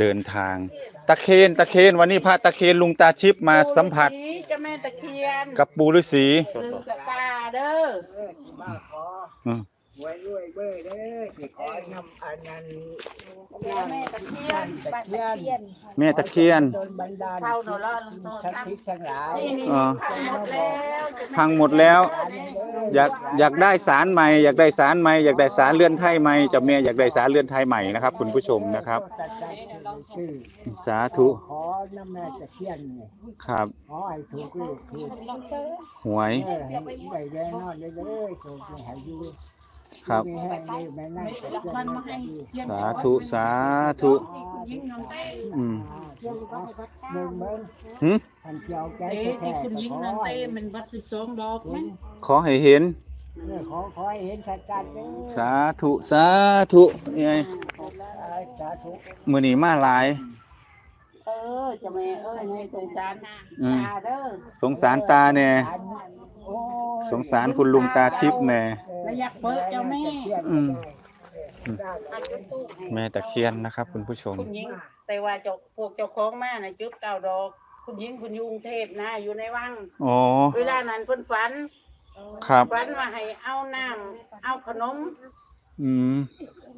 เดินทาง ตะเคนตะเคนวันนี้พระตะเคนลุงตาชิปมาสัมผัสปู่ฤาษีเจ้าแม่ตะเคียนกับปูฤาษีลืมกับตาเด้อเออมาขออืม ไว้ด้วยเบอร์เด้อสิขอนำอันนั้นแม่ตะเคียนตะเคียนแม่ตะเคียนโดนบันดาลเข้าหนูละลุงโตทั้งทิศทั้งหลายอ๋อพังหมดแล้ว อยากอยากได้สารใหม่ อยากได้สารใหม่อยากได้สารเลื่อนไทยใหม่จะแม่อยากได้สารเลื่อนไทยใหม่นะครับ คุณผู้ชมนะครับ สาธุขอน้ำแม่ตะเคียนครับขอให้ถูกถูกหวยให้ได้แน่นอนเลยเด้อถูกให้อยู่ ครับมีแห้งดีแม่นั่งตะเคียนมันมาให้เคียนสาธุ สาธุยิ่งน้องเต้อืมหนึ่งเบิ้งหึพันเจียวใจเต้แท้ที่คุณๆยิ่งขอน้องให้เต้มันวัดสิบสองดอกมั้งขอให้เห็นเออขอขอให้เห็นชัดๆเด้อสาธุ สาธุนี่ไงสาธุมือนี้มาหลาย เออเจ้าแม่เอ้ยให้สงสารอืมตาเด้อสงสารตาแน่โอ้ย สงสารคุณลุงตาชิปแน่แล้วอยากเปิดเจ้าแม่อืมได้เอาจุดตู้ให้แม่ตะเคียนนะครับ คุณผู้ชม คุณยิง แต่ว่าเจ้าพวกเจ้าของมาน่ะจุดเก้าดอก คุณยิงคุณอยุกรุงเทพนะอยู่ในวังอ๋อ เวลานั้นเพิ่นฝันครับ ฝันว่าให้เอาน้ำเอาขนม อืม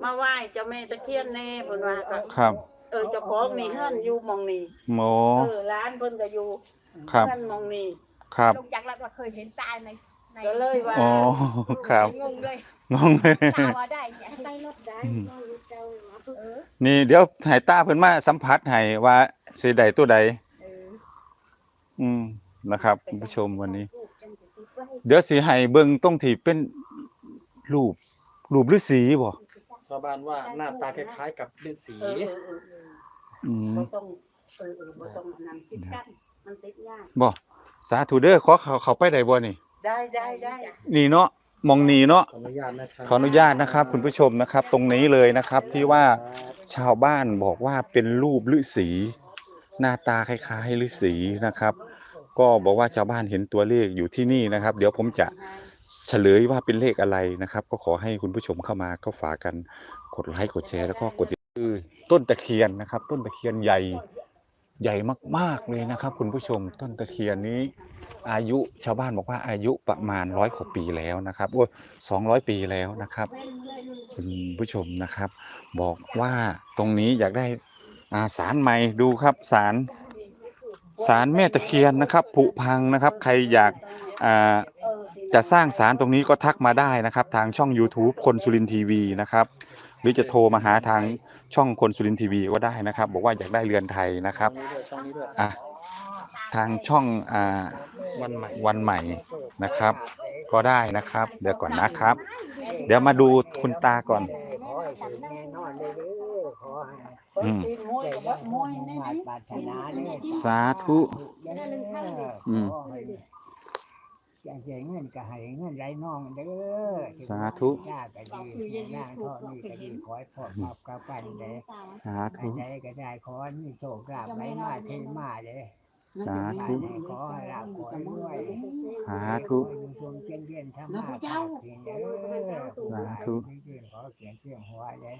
มาไหว้เจ้าแม่ตะเคียนแน่เพิ่นว่าก็ครับเออเจ้าของนี่เฮือนอยู่หมองนี่โมเออร้านเพิ่นก็อยู่ครับ เฮือนหมองนี่ ครับลุงจักรแล้วว่าเคยเห็นตาในในก็เลยว่า อ๋อ ครับ งงเลยงงเลย ตาว่าได้เนี่ยใส่รถได้อืมเออนี่เดี๋ยวใหายตาเพิ่นมาสัมผัสให้ว่าสิใดตัวใด เอออืม นะครับคุณผู้ชมวันนี้เดี๋ยวสิให้เบิ่งตรงที่เป็นรูป รูปฤาษีบ่ชาวบ้านว่าหน้าตาคล้ายๆกับฤาษีเออเออเออเอออืมบ่ต้องเออเออบ่ต้องอันนั้นติดกันมันติดยากบ่ สาธุเด้อขอเขาเขาไปได้บ่นี่ ได้ได้ได้นี่เนาะมองนี่เนาะขออนุญาตนะครับขออนุญาตนะครับ คุณผู้ชมนะครับ ตรงนี้เลยนะครับที่ว่าชาวบ้านบอกว่าเป็นรูปฤาษีหน้าตาคล้ายๆฤาษีนะครับ ก็บอกว่าชาวบ้านเห็นตัวเลขอยู่ที่นี่นะครับ เดี๋ยวผมจะเฉลยว่าเป็นเลขอะไรนะครับ ก็ขอให้คุณผู้ชมเข้ามาก็ฝากกันกดไลค์กดแชร์แล้วก็กดติดคือต้นตะเคียนนะครับ ต้นตะเคียนใหญ่ ใหญ่มาก ๆ เลยนะครับ คุณผู้ชมต้นตะเคียนนี้ อายุชาวบ้านบอกว่าอายุประมาณร้อยกว่าปีแล้วนะครับโอ้สองร้อยปีแล้วนะครับ คุณผู้ชมนะครับ บอกว่าตรงนี้อยากได้อาสารใหม่ดูครับสารสารแม่ตะเคียนนะครับผุพังนะครับ ใครอยากาจะสร้างสารตรงนี้ก็ทักมาได้นะครับ ทางช่อง YouTube คนสุรินทีวีนะครับ หรือจะโทรมาหาทางช่องคนสุรินทีวีก็ได้นะครับ บอกว่าอยากได้เรือนไทยนะครับช่องนี้ด้วยช่องนี้ด้วยอะทางช่องอ่าวันใหม่วันใหม่นะครับ ก็ได้นะครับ เดี๋ยวก่อนนะครับ เดี๋ยวมาดูคุณตาก่อนขอให้ถึงแน่นอนเลยเด้อขอให้อืมตีนมวยกับวัดมวยแน่มานี่ปรารถนาเด้อสาธุเด้ออืมข อให้อยากให้เงินก็ให้เงินไหลน้องเด้อสาธุยากก็ดีนางทอดนี่ก็ดีขอให้พ่อมากับกันเด้อสาธุใดก็ได้ขอให้มีโชคลาภไหลมาเทมาเด้อสาธุขอให้ลาภขอให้รวยสาธุขอให้ดวงเจริญเย็นธรรมะภาพเพียงเด้อสาธุขอเขียนเสียงหัวเด้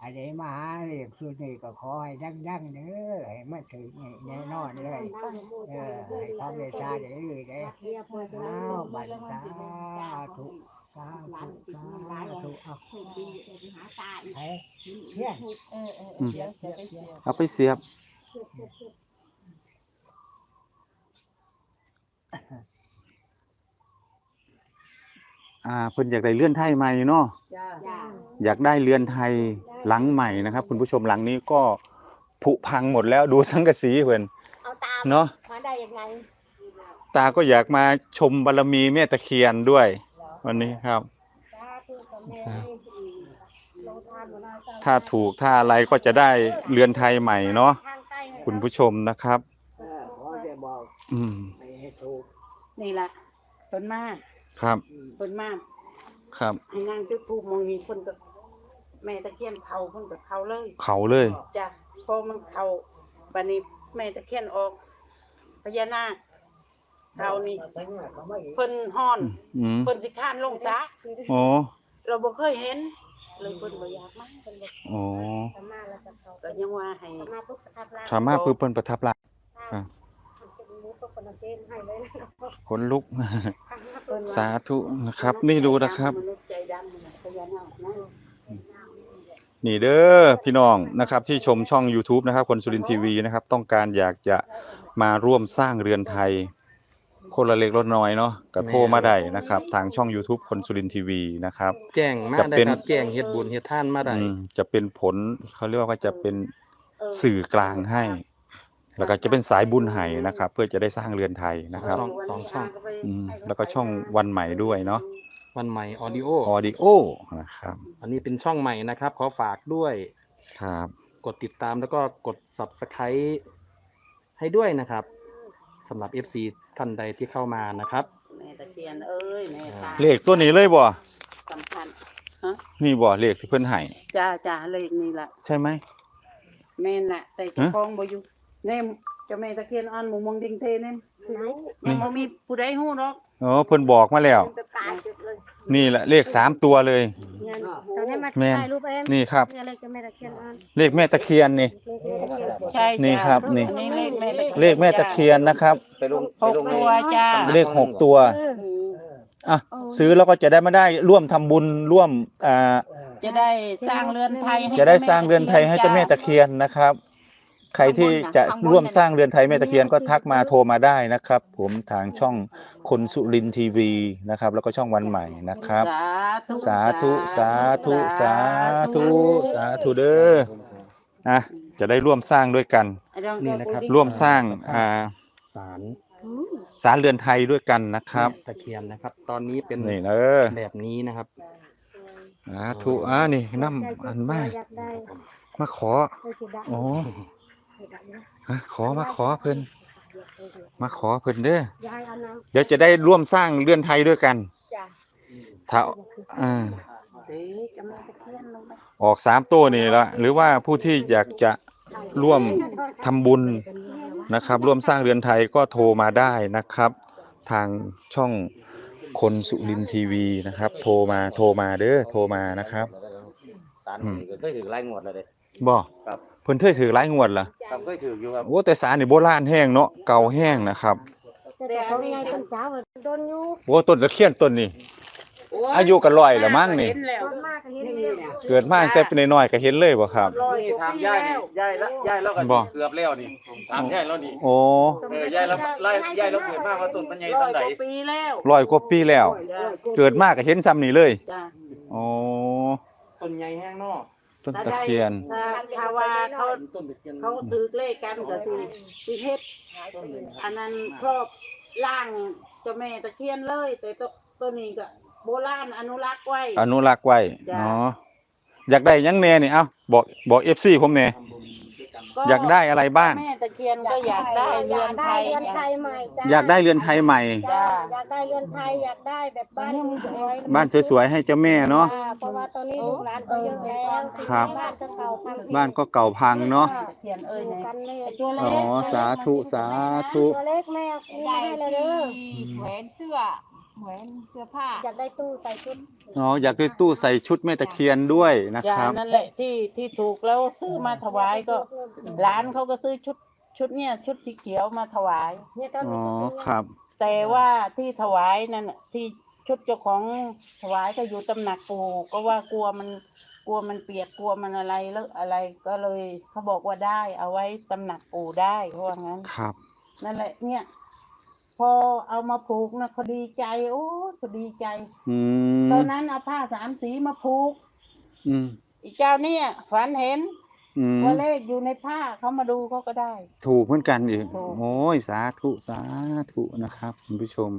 ออะไรมาหาเรียกสุดนี่ก็ขอให้ดังๆเด้อให้มาถึงแน่นอนเลย เออให้ความเมตตาเด้อเด้ออ้าวบัดสาธุสาธุสาธุเอาเฮ้ยเพี้ยนเออเอออืมเสียบเสียบเสียบเอาไปเสียบ อ่าเพิ่นอยากได้เลื่อนไทยใหม่เนาะจ้าอยากได้เรือนไทย หลังใหม่นะครับ คุณผู้ชมหลังนี้ก็ผุพังหมดแล้วดูสังกะสีเพิ่นเอาตามเนาะมาได้ยังไงตาก็อยากมาชมบารมีแม่ตะเคียนด้วย วันนี้ครับ ถ้าถูกถ้าอะไรก็จะได้เรือนไทยใหม่เนาะทางใต้คุณผู้ชมนะครับเออขอจะบอกอืมให้ให้ถูกนี่ล่ะต้นมากครับต้นมากครับให้นางจุดทูปมองนี้คนก็ แม่ตะเคียนเขาคนก็เขาเลยเขาเลย จ้ะพอมันเขาบัดนี้แม่ตะเคียนออกพญานาคเขานี่ทั้งหมดเขาไม่เพิ่นฮ้อนอืมเพิ่นสิข้านลงซะโอ้เราบ่เคยเห็นเลยเพิ่นบ่อยากมาเพิ่นบ่อ๋อสามารถเราจะเขาก็ยังว่าให้สามารถปุ๊บประทับร่างสามารถเพิ่นเพิ่นประทับร่างครับจะมีพวกคนเอาเกณฑ์ให้เลยนะขนลุกเพิ่นว่าสาธุนะครับ นี่ดูนะครับ มนุษย์ใจดำน่ะพญานาคนะ นี่เด้อพี่น้องนะครับที่ชมช่อง YouTube นะครับ คนสุรินทร์ทีวีนะครับ ต้องการอยากจะมาร่วมสร้างเรือนไทย คนละเล็กลดน้อยเนาะก็โทรมาได้นะครับ ทางช่อง YouTube คนสุรินทร์ทีวีนะครับ แจ้งมาจะได้เป็น ครับแจ้งเฮ็ดบุญเฮ็ดท่านมาได้ อืมจะเป็นผลเขาเรียกว่าจะเป็นเออสื่อกลางให้ แล้วก็จะเป็นสายบุญให้นะครับ เพื่อจะได้สร้างเรือนไทยนะครับช่องสองช่อง อืมแล้วก็ช่องวันใหม่ด้วยเนาะ วันใหม่ออดิโอออดิโอนะครับ อันนี้เป็นช่องใหม่นะครับ ขอฝากด้วยครับ กดติดตามแล้วก็กด Subscribe ให้ด้วยนะครับสำหรับ FC ท่านใดที่เข้ามานะครับ แม่ตะเคียนเอ้ยแม่ตาเลขตัวนี้เลยบ่สำคัญฮะนี่บ่เลขที่เพิ่นให้จ้าจ้าเลขนี่ล่ะใช่ไหม แม่นน่ะ แต่เจ้าของบ่อยู่แน่เจ้าแม่ตะเคียนอ่อนหมู่เมองดิงเทนั่นไหนยังบ่มีผู้ใดฮู้หรอก อ๋อเพิ่นบอกมาแล้ว จะตายจุดเลยนี่แหละเลขสามตัวเลย เงินตอนนี้มาแม่นถ่ายรูปเองนี่ครับนี่อะไรจะไม่ตะเคียนอ่อนเลขแม่ตะเคียนนี่เลขเลขตะเคียนใช่จ้ะนี่ครับนี่ อัเลขแม่ตะเคียนเลขแม่ตะเคียนนะครับ ไปลงหกตัวจ้าเลขหกตัว เอออะซื้อแล้วก็จะได้มาได้ร่วมทำบุญร่วมอ่าจะได้สร้างเรือนไทยให้จะได้สร้างเรือนไทยให้เจ้าแม่ตะเคียนนะครับ ใครที่จะร่วมสร้างเรือนไทยแม่ตะเคียนก็ทักมาโทรมาได้นะครับ ผมทางช่องคนสุรินทร์ทีวีนะครับ แล้วก็ช่องวันใหม่นะครับสาธุสาธุสาธุสาธุสาธุเด้ออะจะได้ร่วมสร้างด้วยกัน นี่นะครับ ร่วมสร้างอ่าสารอืมสารเรือนไทยด้วยกันนะครับ ตะเคียนนะครับ ตอนนี้เป็นนี่เนอะแบบนี้นะครับสาธุอ่านี่น้ำอันมาอยากได้มาขอเลยสิได้โอ้เลยได้นะ ฮะขอมาขอเพิ่นมาขอเพิ่นเด้อยายเอาน้เดี๋ยวจะได้ร่วมสร้างเรือนไทยด้วยกันำจ้ะถ้าอ่าเด้เจ้าแม่ตะเคียนลงไปออกสามตัวนี่ละหรือว่าผู้ที่อยากจะร่วมทำบุญนะครับ ร่วมสร้างเรือนไทยก็โทรมาได้นะครับ ทางช่องคนสุรินทร์ทีวีนะครับ โทรมาโทรมาเด้อโทรมานะครับสารนี่ก็เคยถือไล่งวดเลยเด้บ่ครับ เพิ่นเคยถือหลายงวดล่ะครับเคยถืออยู่ครับโอ้แต่สารนี่โบราณแห้งเนาะเก่าแห้งนะครับแต่เขาไงเป็นสาวโดนอยู่โอ้ต้นตะเคียนต้นนี้อายุก็ร้อยแล้วมั้งนี่เห็แล้วโดนมากก็เห็นเลยเกิดมาตั้งแต่เป็นน้อยๆก็เห็นเลยบ่ครับร้อยนี่กว่าถามปียายแล้นี่วยายละยายแล้วก็บ่เกือบแล้วนี่ถามยายแล้วนี่โอ้เออยายแล้วไล่ยายแล้วเกิดมาว่าต้นปัญญาร้ต้อยนใดกว่าปีแล้วร้อยกว่าปีแล้วจ้ะเกิดมาก็เห็นซ้ำนี่เลยจ้ะโอ้ต้นใหญ่แห้งเนอก ต้นตะเคียน ถ้าถ้าว่าเขาต้นตะเคียนเขาถือเลขกันก็สิสิเฮ็ดอันนั้นครอบร่างเจ้าแม่ตะเคียนเลย แต่ตัวตัวนี้ก็โบราณอนุรักษ์ไว้ อนุรักษ์ไว้จ้ะอ๋ออยากได้หยังแน่นี่เอ้าบอกบอก FC ผมแน่อยากได้อะไรบ้าง แม่ตะเคียนก็อยากได้เรือนไทยเรือนไทยใหม่จ้ะอยากได้เรือนไทยใหม่ จ้ะอยากได้เรือนไทยอยากได้แบบบ้านสวยๆบ้านสวยๆให้เจ้าแม่เนาะ จ้เพราะ ว่าตอนนี้ลูกหลานก็เยอะแล้วครับ บ้านก็เก่าพังบ้านก็เก่าพังเนาะตะเคียนเอ้ยอยู่เนี่ยกันเลยตัวเล็อ๋อ กสาธุ สาธุ ตัวเล็กแม่เอาซื้อมาให้เลยเด้อแหวนเสื้อแหวนเสื้อผ้าอยากได้ตู้ใส่ชุดอ๋อ อยากได้ตู้ใส่ชุดแม่ตะเคียนด้วยนะจ้าครับ นั่นแหละที่ที่ถูกแล้วซื้อมาถวายก็ร้านเขาก็ซื้อชุดชุดเนี่ยชุดสีเขียวมาถวาย เนี่ยตอนอ๋อ นี้ชุดนี้ครับ แต่ว่าที่ถวายนั่นน่ะที่ ชุดเจ้าของถวายก็อยู่ตำหนักปู่ก็ว่ากลัวมันกลัวมันเปียกกลัวมันอะไรแล้วอะไรก็เลยเขาบอกว่าได้ เอาไว้ตำหนักปู่ได้เพราะว่างั้น ครับ นั่นแหละเนี่ย พอเอามาผูกนะเขาดีใจโอ้เขาดีใจอืมตอนนั้นเอาผ้าสามสีมาผูก อืมอีกเจ้าเนี่ยฝันเห็น อืมว่าเลขอยู่ในผ้าเขามาดูเขาก็ได้ ถูกเหมือนกันอีกถูก โอ้ยสาธุสาธุนะครับคุณผู้ชม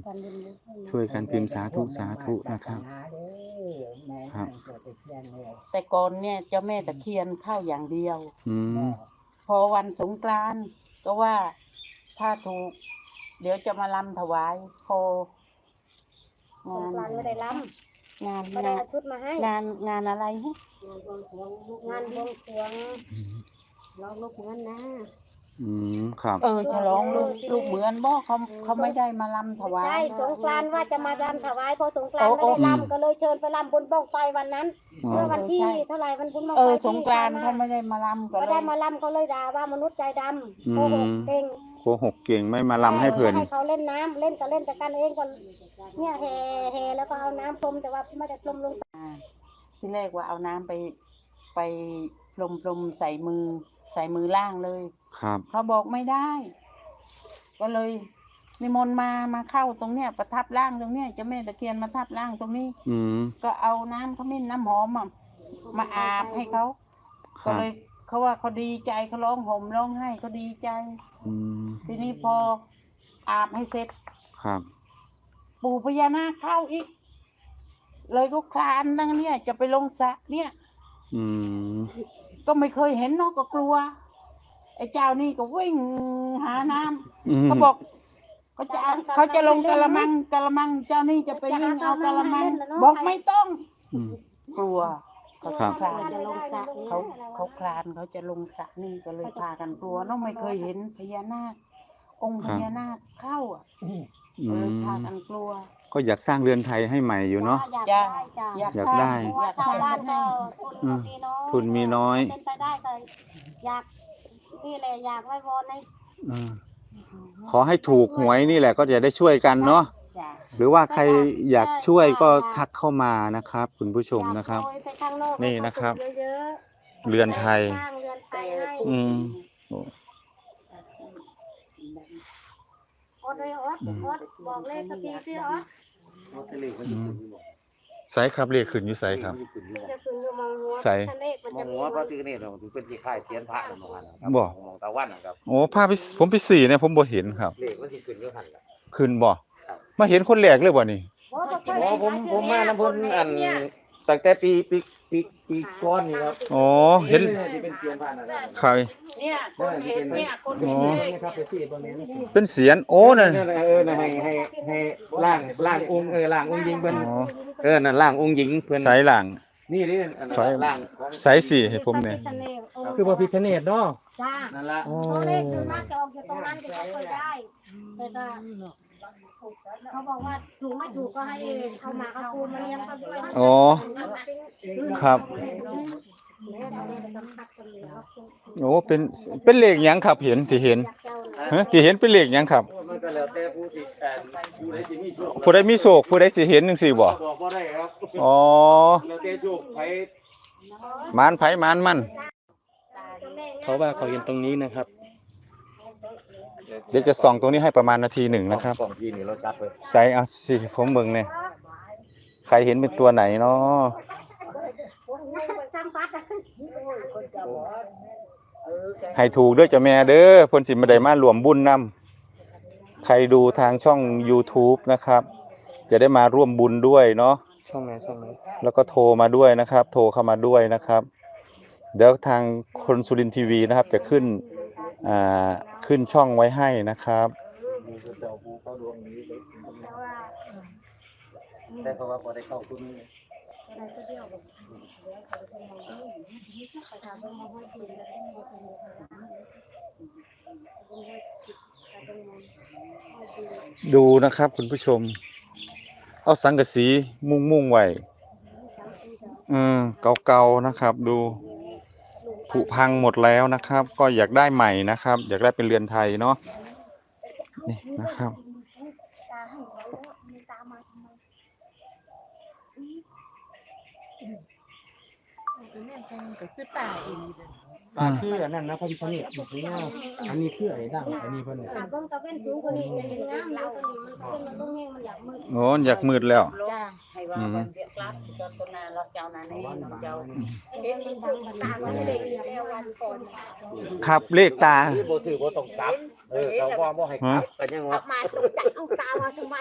ช่วยกันพิมพ์สาธุสาธุนะครับ ครับ แต่ก่อนเนี่ยเจ้าแม่ตะเคียนเข้าอย่างเดียว อืมพอวันสงกรานต์ก็ว่าถ้าถูก เดี๋ยวจะมาลำถวายโคสงางนกรานต์ไม่ได้ล้ งานำไม่ได้งานเอาชุดมาให้ งานงานอะไรฮะงานบวงสรวงเราลูกเงินนะอืมครับ เออฉลองลูกลูกเหมือนบ่เขาเขาไม่ได้มาลำถวาย ใช่สงกรานต์ว่าจะมารำถวายพอสงกรานโอ้ต์โอ้ไม่ได้รำก็เลยเชิญไปรำบนบ้องไฟวันนั้นอ๋อ เมื่อวันที่ใช่เท่าไหร่วันบุญบ้องเอไฟอที่สงกรานต์ผ่เขามไม่ได้มาลำก็ก็เลได้ยมารำเขาเลยด่าว่ามนุษย์ใจดอืำมโกหกเก่งโกหกเก่งไม่มาลำให้เพิ่น ให้เขาเล่นน้ำเล่นก็เล่นแต่กันเองก็ เนี่ยแห่แห่แล้วก็เอาน้ำพรมแต่ว่าไม่ได้พรมลงที่แรกว่าเอาน้ำไปไปพรมพรมใส่มือ ใส่มือล่างเลย ครับเขาบอกไม่ได้ ก็เลยนิมนต์มามาเข้าตรงเนี้ยประทับร่างตรงเนี้ยเจ้าแม่ตะเคียนมาทับร่างตรงนี้ อืมก็เอาน้ำขมิ้นน้ำหอมอะมาอาบให้เขาคก็รับเลยเขาว่าเขาดีใจเขาร้องห่มร้องไห้เขาดีใจ อืมทีนี้พออาบให้เสร็จ ครับ ปู่พญานาคเข้าอีก เลยก็คลานนั่งเนี่ย จะไปลงสระเนี่ย อืม ก็ไม่เคยเห็นเนอะก็กลัว ไอ้เจ้านี่ก็วิ่งหาน้ำอืมเขาบอกเขาจะเอาเขาจะลงกะละมังกะละมัง เจ้านี่จะไปวิ่งเอากะละมัง บอกไม่ต้อง อืม กลัวเขาครับ คลานจะลงสระนี้เขาเขาคลานเขาจะลงสระนี่ก็เลยพากันกลัวเนอะไม่เคยเห็นพญานาค องค์พญานาคเข้าอะอืก็เลยมพากันกลัวก็อยากสร้างเรือนไทยให้ใหม่อยู่เนาะ อยากได้จ้ะอยากอยากสร้างได้ เพราะว่าชาวบ้านก็ทุนก็มีน้อยทุนมีน้อยเป็นไปได้ก็อยากนี่แหละอยากไว้วอนในอืมขอให้ถูกหวยนี่แหละก็จะได้ช่วยกันเนาะจ้ะหรือว่าใครอยากช่วยก็ทักเข้ามานะครับ คุณผู้ชมอยากนะครับโปยไปข้างนอกนี่นะครับ ให้เขาถูกเยอะๆเรือนไทย สร้างเรือนไทยให้อืม อดเลยอดอดบอกเลขสักทีสิอดใส่ครับเรียกขึ้นอยู่ใส่ครับจะขึ้นอยู่มองหัวใส่ทะเลขมันมอจะงมีหัวพระตือนี่เราถือเป็นที่ค่ายเสียนพระนั่นมองหันครับบ่ มองตะวันนะครับ โอ้ภาพไปผมไปสี่เนี่ยผมบ่เห็นครับ เลขมันสิขึ้นอยู่หันล่ะ ขึ้นบ่ครับ มาเห็นคนแรกเลยบ่นี่ โอ้บ่เคยอ๋อเห็นผมใครผมมาเจอน้ำเพุ่นอันเนี่ยตั้งแต่ปีปี ปีปีก้อนนี่ครับอ๋อเห็นที่เป็นเสียนพระนั่นนะครับใครเนี่ยคนเห็นเนี่ยคนอ๋เห็อนเลขนะครับไปสี่บนนี้เป็นเสียนโอ้นั่นนั่นน่ะเออน่ะให้ให้ให้ล่างล่างองค์เออล่างองค์หญิงเพิ่นอ๋อเออนั่นล่างองค์หญิงเพิ่นใส่หลังนี่นี่อันนั้นไฟล่างของใส่สี่ให้ผมเนี่ยคือพระพิฆเนศเนาะจ้านั่นละเพราะเลขส่วนมากจะออกอยู่ตรงนั้นจะเคยได้แต่ก็ เขาบอกว่าถูกไม่ถูกก็ให้เอาหมาเอาปูมาเลี้ยงกันด้วยอ๋อ ครับ โอ้เป็นเป็นเลขหยังครับเห็นที่เห็นฮะที่เห็นเป็นเลขหยังครับ มันก็แล้วแต่ผู้ที่แอนผู้ใดที่มีโชคผู้ใดมีโศกผู้ใดสิเห็นจังซี่บ่บอกบ่ได้ครับอ๋อแล้วแต่โชคไผมานไผมานมันเขาว่าเขาเห็นตรงนี้นะครับ เดี๋ยวจะส่องตรงนี้ให้ประมาณนาทีหนึ่งนะครับสองทีนี่เราจัดเลยใส่เอาสิผมเบิ่งเนี่ยใครเห็นเป็นตัวไหนเนาะให้ถูกด้วยจ้ะแม่เด้อเพิ่นสิมาได้มารวมบุญนํใครดูทางช่อง YouTube นะครับ จะได้มาร่วมบุญด้วยเนาะช่องไหนช่องไหนแล้วก็โทรมาด้วยนะครับ โทรเข้ามาด้วยนะครับ เดี๋ยวทางคนสุรินทร์ทีวีนะครับ จะขึ้นอ่า ขึ้นช่องไว้ให้นะครับแต่เขาว่าบ่ได้เข้าทุนดูนะครับคุณผู้ชม เอาสังกะสีมุ่งมุ่งไว้อืมเก่าๆนะครับ ดู ผุพังหมดแล้วนะครับ ก็อยากได้ใหม่นะครับ อยากได้เป็นเรือนไทยเนาะนี่นะครับอ่า คืออันนั้นนะพระพิฆเนศแบบนี้นะอันนี้คือไอ้ดังอันนี้เพิ่นเนี่ยเบิ่งตะเว้นสูงกว่านี้จะเห็นงามแล้วกว่านี้มันเป็นมันต้องแห้งมันอยากมืดโอ้อยากมืดแล้ว จ้าให้ว่าวันเดียวกลับจนตัวนาเราเจ้านานี่เราเจ้าเห็นมันดังมันตามันเล็กแล้ววันก่อนครับเลขตาคือบ่ซื้อบ่ต้องกลับเออเขาว่าบ่ให้กลับก็ยังว่ามาตกจักเอาตามาทำไม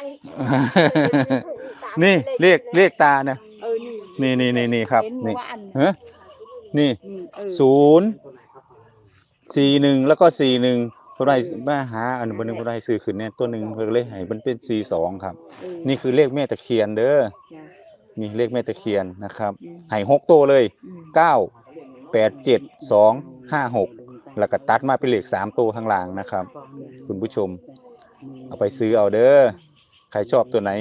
นี่เลขเลขตาเนี่ยเออนี่นี่นี่นี่นี่ครับเห็นนี่ว่าอันฮะ นี่นี่เออศูนย์สี่หนึ่งแล้วก็สี่หนึ่งเพื่อได้มาหาอันบนหนึ่งเพื่อได้ซื้อขึ้นเนี่ยตัวหนึ่งเพื่อเลยให้มันเป็นสี่สองครับ เออนี่คือเลขแม่ตะเคียนเด้อจ้ะนี่เลขแม่ตะเคียนนะครับอืมให้หกตัวเลยอืมเก้าแปดเจ็ดสองห้าหกจ้ะแล้วก็ตัดมาเป็นเลขสามตัวข้างล่างนะครับ คุณผู้ชม เอาไปซื้อเอาเด้อใครชอบตัวไหน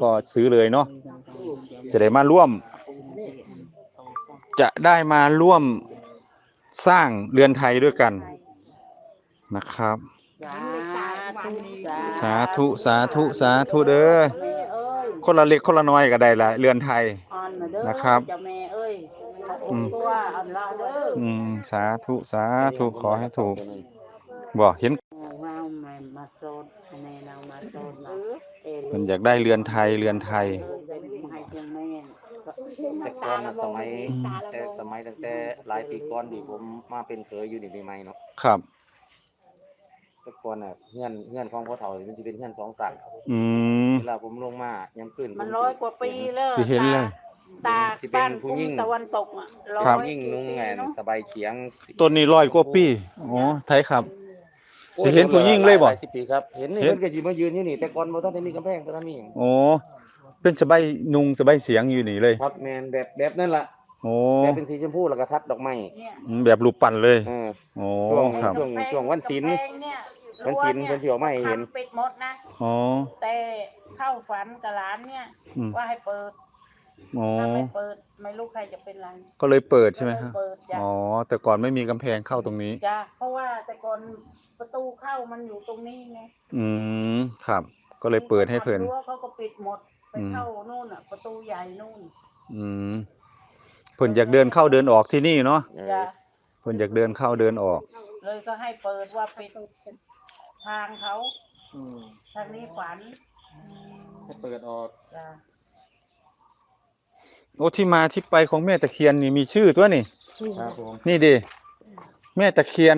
ก็ซื้อเลยเนาะจะได้มาร่วม จะได้มาร่วมสร้างเรือนไทยด้วยกันนะครับ สาธุสาธุ สาธุ สาธุเด้อแม่เอ้ยคนละเล็กคนละน้อยก็ได้ละเรือนไทยอ่อนมาเด้อนะครับเจ้าแม่เอ้ยอืมตัวอันละเด้ออืม สาธุ สาธุ ขอให้ถูกบอกเห็นว้าวแม่มาโซดแม่เรามาโซดนะเอ้ยมันอยากได้เรือนไทย เรือนไทยให้เจ้าแม่ แต่ก่อนน่ะสมัยแต่สมัยตั้งแต่หลายปีก่อนที่ผมมาเป็นเคยอยู่นี่ใหม่ๆเนาะครับ แต่ก่อนน่ะเฮือนเฮือนของพ่อเฒ่ามันสิเป็นเฮือนสองสั่นอืมเวลาผมลงมายามขึ้นมันร้อยกว่าปีแล้วสิเห็นเลย ตาสิเป็นบ้านผู้กุ้หญิงงตะวันตกอะร้อยครับยิ่งนุ่งแงนสบายเฉียงต้นนี้ร้อยกว่าปีอ๋อไทยครับ สิเห็นผู้หญิงเลยบ่หาสิบปีครับเห็นนี่เห็น เพิ่นก็สิมายืนอยู่นี่แต่ก่อนบ่ทันได้มีกำแพงบ่ทันมีหยัง โอ้ เป็นสบายนุงสบายเสียงอยู่นี่เลยครับแม่นแบบแบบนั่นล่ะโอ้แบบเป็นสีชมพูแล้วก็ทัดดอกไม้เนี่ยอืมแบบรูปปั้นเลยเออโอ้ช่วงครับช่วงช่วงวันศีลกำแพงเนี่ยวันศีลรั้เพิ่นสิออกมาให้เห็น ทำปิดหมดนะ อ๋อ แต่เข้าฝันกับหลานเนี่ย อืม ว่าให้เปิดโอ้ถ้าไม่เปิดไม่รู้ใครจะเป็นไรก็เลยเปิดใช่ไหมครับเปิดจ้ะอ๋อแต่ก่อนไม่มีกำแพงเข้าตรงนี้ จ้ะเพราะว่าแต่ก่อนประตูเข้ามันอยู่ตรงนี้ไงอืมครับ ก็เลยเปิดให้เพิ่นรั้วเขาก็ปิดหมด ไปอืมเข้านู่นอะ ประตูใหญ่นู่น อืมเพิ่นอยากเดินเข้าเดินออกที่นี่เนาะเออจ้ะเพิ่นอยากเดินเข้าเดินออก เลยก็ให้เปิดว่าปิดทางเขาอืมทางนี้ฝันให้เปิดออกจ้ะโอ้ที่มาที่ไปของแม่ตะเคียนนี่มีชื่อตัวนี่ ครับผมนี่ดิแม่ตะเคียน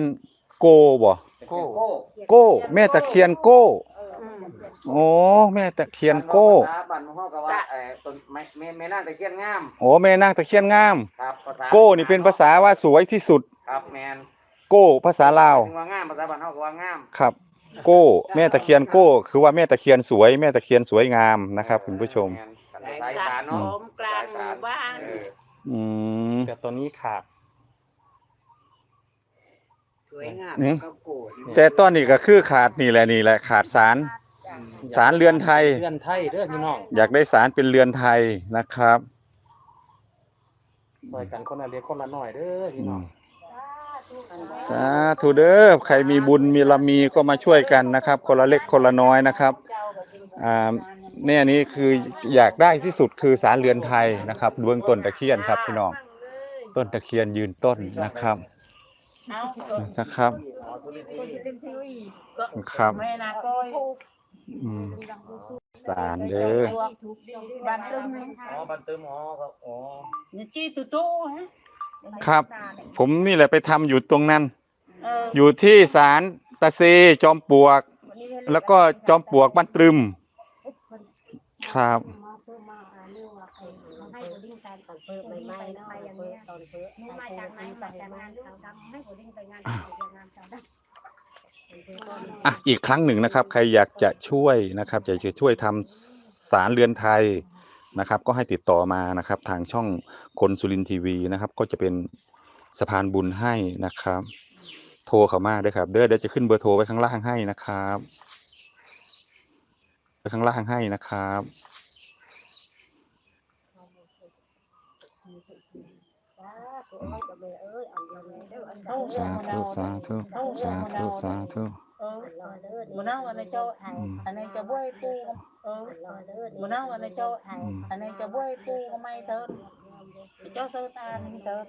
โกบ่โก้โก้แม่ตะเคียนโก้อืม โอ้แม่ตะเคียนโก้ภาษาบ้านของเฮาก็ว่าเอ่อต้นไม้แม่แม่นางตะเคียนงามโอ้แม่นางตะเคียนงาม ครับภาษาโก้นี่เป็นภาษาว่าสวยที่สุด ครับแม่นโก้ภาษาลาวถึงว่างามภาษาบ้านเฮาก็ว่างามครับ โก้แม่ตะเคียนโก้ คือว่าแม่ตะเคียนสวยแม่ตะเคียนสวยงามนะครับ คุณผู้ชม แนภาสายษาอีสัสานตว์เนาะผมกลางหมู่บ้านเอออืม แต่ตัวนี้ขาด สวยงามอืม ก็โกรธแต่ตอนนี้ก็คือขาดนี่แหละนี่แหละขาดสาร สารเรือนไทย เรือนไทยเด้อพี่น้องอยากได้สารเป็นเรือนไทยนะครับซอยกันคนละเล็กคนละน้อยเด้อพี่อืน้อมงสาธุเด้อใครมีบุญมีละมีก็มาช่วยกันนะครับ คนละเล็กคนละน้อยนะครับอ่าแม่นี้คืออยากได้ที่สุดคือสารเรือนไทยนะครับเบื้องต้นตะเคียนครับพี่น้องต้นตะเคียนยืนต้นนะครับเอานะครับก็ครับแม่นาก้ อยอืมสารเด้อบ้านตึ้งนี่อ๋อบ้านเติมอ๋อครับอ๋อนี่จี้ตุโต้ฮะครับ ผมนี่แหละไปทำอยู่ตรงนั้น เอออยู่ที่ศาลตะเซจอมปลวก แล้วก็จอมปลวกบ้านตรึม ครับมาเพิ่มมาอ่าเรื่องว่าใครให้โบลิ่งการตอนเพิ่มใหม่ๆเนาะอย่างเงี้ยตอนเพิ่มมึงมาจากไหนมาจากงานชาวดำให้โบลิ่งไปงานไปงานชาวดำ อะอีกครั้งหนึ่งนะครับ ใครอยากจะช่วยนะครับอยากจะช่วยทำสารเรือนไทยนะครับ ก็ให้ติดต่อมานะครับ ทางช่องคนสุรินทีวีนะครับ ก็จะเป็นสะพานบุญให้นะครับ โทรเข้ามาด้วยครับเด้อเดี๋ยวจะขึ้นเบอร์โทรไว้ข้างล่างให้นะครับไว้ข้างล่างให้นะครับ สาธุสาธุสาธุสาธุเออมันเอาอันนี้เจ้าอืมอันนี้จะบ้วยปูเออมันเอาอันนี้เจ้าอืมอันนี้จะบ้วยปูก็ไม่เติมเจ้าเติมตานี่เติม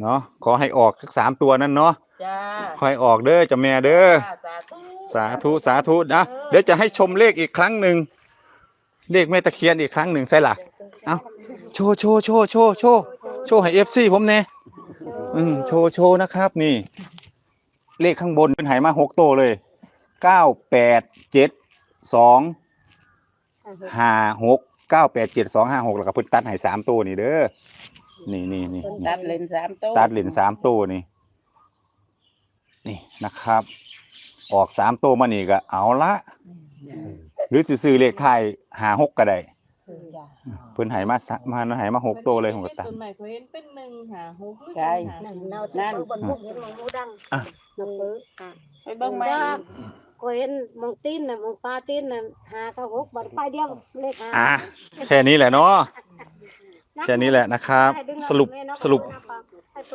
เนาะขอให้ออกสักสามตัวนั่นเนาะจ้าคอยออกเด้อเจ้าแม่เด้อสาธุสาธุสาธุนะเดี๋ยวจะให้ชมเลขอีกครั้งหนึ่งเลขแม่ตะเคียนอีกครั้งหนึ่งใช่ล่ะเอาโชว์โชว์โชว์โชว์โชว์โชว์ให้เอฟซีผมเน่อื มโชว์โชว์นะครับ นี่ เลขข้างบนเป็นไหมาหกโตวเลยเก้าแปดเจ็ดสองห้าหกเก้าแปดเจ็ดสองห้าหกแล้วก็เพิ่นตัดให้สามตัวนี่เด้อนี่นี่นี่เพิ่นนี่ตัดเลนสามโต๊ะตัดเหรียญสามตัวนี่ นี่นะครับ ออกสามตัวมานี่ก็เอาละ หรือสิซื้อเลขไทายหาหกก็ได้ จ้ะเพิ่นใหายมาสะมาใหายมาหกตัวเลยผมก็ตัดต้นไม้เขาเห็นเป็นหนึ่งหาหกหรือใช่หานั่นศูนย์เราสิเปิดบนมุกเห็นมองมูดังอะ น้องเปิดอะไปเบิ่งไหมก็เห็นมองตีนน่ะมองปลาตีนน่ะหากับหกบัดไปเดียวเลขหาอะแค่นี้แหละเนาะแค่นี้แหละนะครับ สรุปสรุป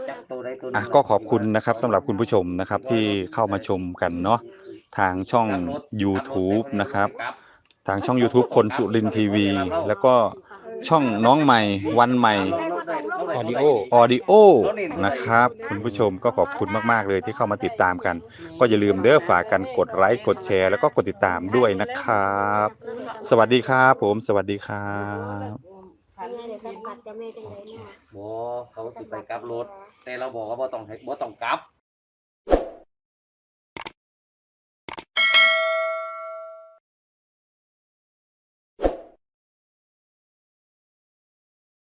จับตัวใดตัวหนึ่งอะก็ขอบคุณนะครับสำหรับคุณผู้ชมนะครับที่เข้ามาชมกันเนาะทางช่อง YouTube นะครับ ทางช่อง YouTube คนสุรินทีวี แล้วก็ช่องน้องใหม่วันใหม่ออดิโอออดิโอนะครับ คุณผู้ชมก็ขอบคุณมาก ๆ เลยที่เข้ามาติดตามกัน ก็อย่าลืมเด้อฝากกันกดไลค์กดแชร์ แล้วก็กดติดตามด้วยนะครับ สวัสดีครับผม สวัสดีครับคันเดี๋ยวสัมผัสจะไม่จังไดเนาะ บ่เขาสิไปกลับรถ แต่เราบอกว่าบ่ต้องให้บ่ต้องกลับ